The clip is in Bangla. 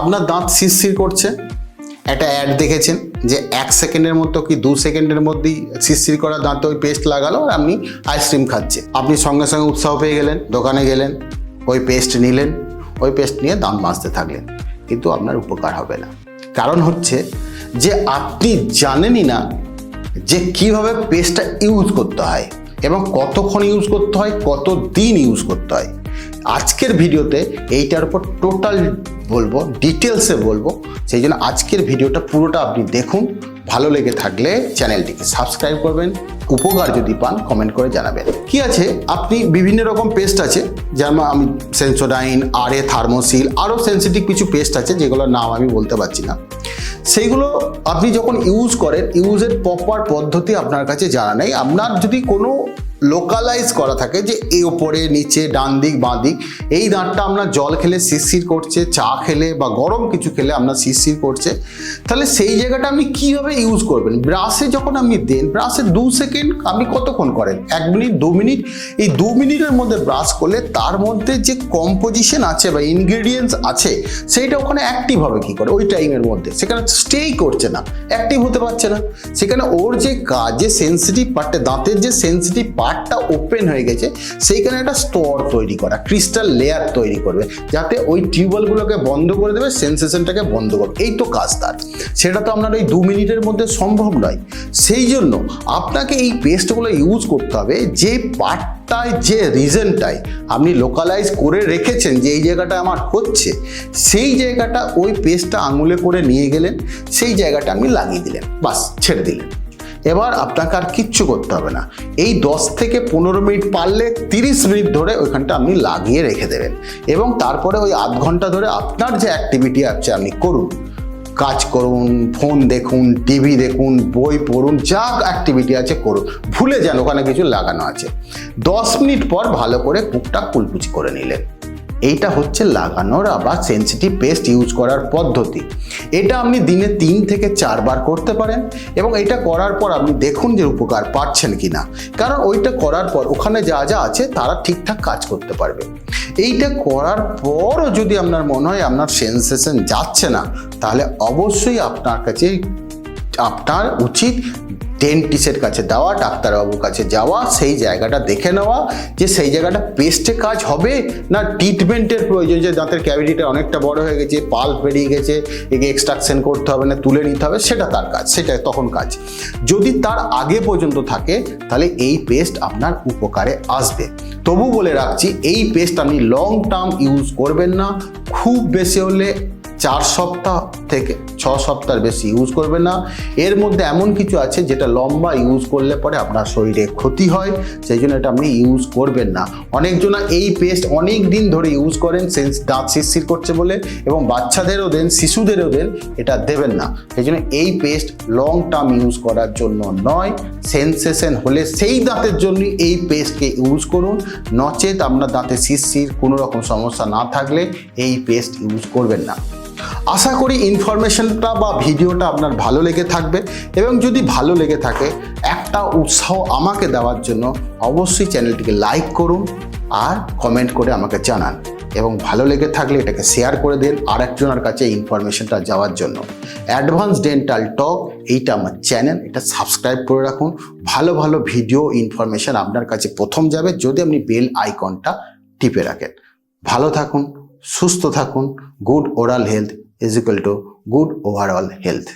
আপনার দাঁত শিরশির করছে। একটা অ্যাড দেখেছেন যে এক সেকেন্ডের মতো কি দু সেকেন্ডের মধ্যেই শিরশির করা দাঁতে ওই পেস্ট লাগালো আর আপনি আইসক্রিম খাচ্ছে আপনি সঙ্গে সঙ্গে উৎসাহ পেয়ে গেলেন, দোকানে গেলেন, ওই পেস্ট নিলেন, ওই পেস্ট নিয়ে দাঁত মাজতে থাকলেন। কিন্তু আপনার উপকার হবে না। কারণ হচ্ছে যে আপনি জানেনই না যে কীভাবে পেস্টটা ইউজ করতে হয় এবং কতক্ষণ ইউজ করতে হয় কত দিন ইউজ করতে হয়। আজকের ভিডিওতে এইটার উপর টোটাল বলব ডিটেলসে বলব। সেই জন্য আজকের ভিডিওটা পুরোটা আপনি দেখুন। ভালো লেগে থাকলে চ্যানেলটিকে সাবস্ক্রাইব করবেন। উপকার যদি পান কমেন্ট করে জানাবেন। কি আছে? আপনি বিভিন্ন রকম পেস্ট আছে। যেমন আমি সেন্সোডাইন আর এ থার্মোসিল আরও সেন্সিটিভ কিছু পেস্ট আছে, যেগুলোর নাম আমি বলতে পারছি না। সেইগুলো আপনি যখন ইউজ করেন ইউজের প্রপার পদ্ধতি আপনার কাছে জানা নেই। আপনার যদি কোনো লোকালাইজ করা থাকে যে এই ওপরে, নিচে, ডান দিক, বাঁ দিক। এই দাঁতটা আপনার জল খেলে শিরশির করছে, চা খেলে বা গরম কিছু খেলে আপনার শিরশির করছে। তাহলে সেই জায়গাটা আপনি কীভাবে ইউজ করবেন ব্রাশে যখন আপনি দেন ব্রাশে দু সেকেন্ড আপনি কতক্ষণ করেন? এক মিনিট দু মিনিট এই দু মিনিটের মধ্যে ব্রাশ করলে তার মধ্যে যে কম্পোজিশন আছে বা ইনগ্রেডিয়েন্টস আছে, সেইটা ওখানে অ্যাক্টিভ হবে কী করে? ওই টাইমের মধ্যে। সেখানে স্টেই করছে না। অ্যাক্টিভ হতে পারছে না। সেখানে ওর যে কাজ যে সেন্সিটিভ পার্টটা দাঁতের যে সেন্সিটিভ পার্টটা ওপেন হয়ে গেছে, সেইখানে একটা স্তর তৈরি করা ক্রিস্টাল লেয়ার তৈরি করবে, যাতে ওই টিউবওয়েলগুলোকে বন্ধ করে দেবে সেন্সেশনটাকে বন্ধ করবে। এই তো কাজ তার। সেটা তো আপনার ওই দু মিনিটের মধ্যে সম্ভব নয়। সেই জন্য আপনাকে এই পেস্টগুলো ইউজ করতে হবে, যে পার্টটায় যে রিজনটায় আপনি লোকালাইজ করে রেখেছেন যে এই জায়গাটা আমার হচ্ছে, সেই জায়গাটা ওই পেস্টটা আঙুলে করে নিয়ে গেলেন, সেই জায়গাটা আপনি লাগিয়ে দিলেন, বাস, ছেড়ে দিলেন। এবার আপনাকে আর কিচ্ছু করতে হবে না। এই দশ থেকে পনেরো মিনিট পারলে তিরিশ মিনিট ধরে ওইখানটা আপনি লাগিয়ে রেখে দেবেন। এবং তারপরে ওই আধ ঘণ্টা ধরে আপনার যে অ্যাক্টিভিটি আছে আপনি করুন। কাজ করুন ফোন দেখুন টিভি দেখুন, বই পড়ুন, যা অ্যাক্টিভিটি আছে করুন। ভুলে যান, ওখানে কিছু লাগানো আছে। দশ মিনিট পর ভালো করে কুকটা কুলকুচি করে নিলেন। এইটা হচ্ছে লাগানোর আবার সেন্সিটিভ পেস্ট ইউজ করার পদ্ধতি। এটা আপনি দিনে তিন থেকে চারবার করতে পারেন এবং এটা করার পর আপনি দেখুন যে উপকার পাচ্ছেন কি না কারণ ওইটা করার পর ওখানে যা যা আছে তারা ঠিকঠাক কাজ করতে পারবে। এইটা করার পরও যদি আপনার মনে হয় আপনার সেন্সেশন যাচ্ছে না, তাহলে অবশ্যই আপনার কাছে আপনার উচিত ডেন্টিস্টের কাছে দেওয়া, ডাক্তারবাবুর কাছে যাওয়া, সেই জায়গাটা দেখে নেওয়া যে সেই জায়গাটা পেস্টে কাজ হবে না ট্রিটমেন্টের প্রয়োজন? যে দাঁতের ক্যাভিটিটা অনেকটা বড় হয়ে গেছে পাল্প বেরিয়ে গেছে, একে এক্সট্রাকশন করতে হবে না, তুলে নিতে হবে, সেটা তার কাজ সেটা তখন কাজ। যদি তার আগে পর্যন্ত থাকে, তাহলে এই পেস্ট আপনার উপকারে আসবে। তবু বলে রাখছি, এই পেস্ট আপনি লং টার্ম ইউজ করবেন না, খুব বেশি হলে চার সপ্তাহ থেকে ছ সপ্তাহের বেশি ইউজ করবেন না। এর মধ্যে এমন কিছু আছে যেটা লম্বা ইউজ করলে পরে আপনার শরীরে ক্ষতি হয়, সেই জন্য এটা আপনি ইউজ করবেন না। অনেকজনা এই পেস্ট অনেক দিন ধরে ইউজ করেন সেন্স দাঁত শিরশির করছে বলে এবং বাচ্চাদেরও দেন, শিশুদেরও দেন, এটা দেবেন না। সেই জন্য এই পেস্ট লং টার্ম ইউজ করার জন্য নয় সেন্সেশন হলে সেই দাঁতের জন্যই এই পেস্টকে ইউজ করুন। নচেত আপনার দাঁতে শিরশির, কোনো রকম সমস্যা না থাকলে এই পেস্ট ইউজ করবেন না। আশা করি ইনফরমেশনটা বা ভিডিওটা আপনার ভালো লেগে থাকবে এবং যদি ভালো লেগে থাকে, একটা উৎসাহ আমাকে দেওয়ার জন্য অবশ্যই চ্যানেলটিকে লাইক করুন আর কমেন্ট করে আমাকে জানান এবং ভালো লেগে থাকলে এটাকে শেয়ার করে দিন আর একজনের কাছে ইনফরমেশনটা যাওয়ার জন্য। অ্যাডভান্স ডেন্টাল টক এইটা আমার চ্যানেল এটা সাবস্ক্রাইব করে রাখুন। ভালো ভালো ভিডিও ইনফরমেশন আপনার কাছে প্রথম যাবে যদি আপনি বেল আইকনটা টিপে রাখেন। ভালো থাকুন। সুস্থ থাকুন good oral health is equal to good overall health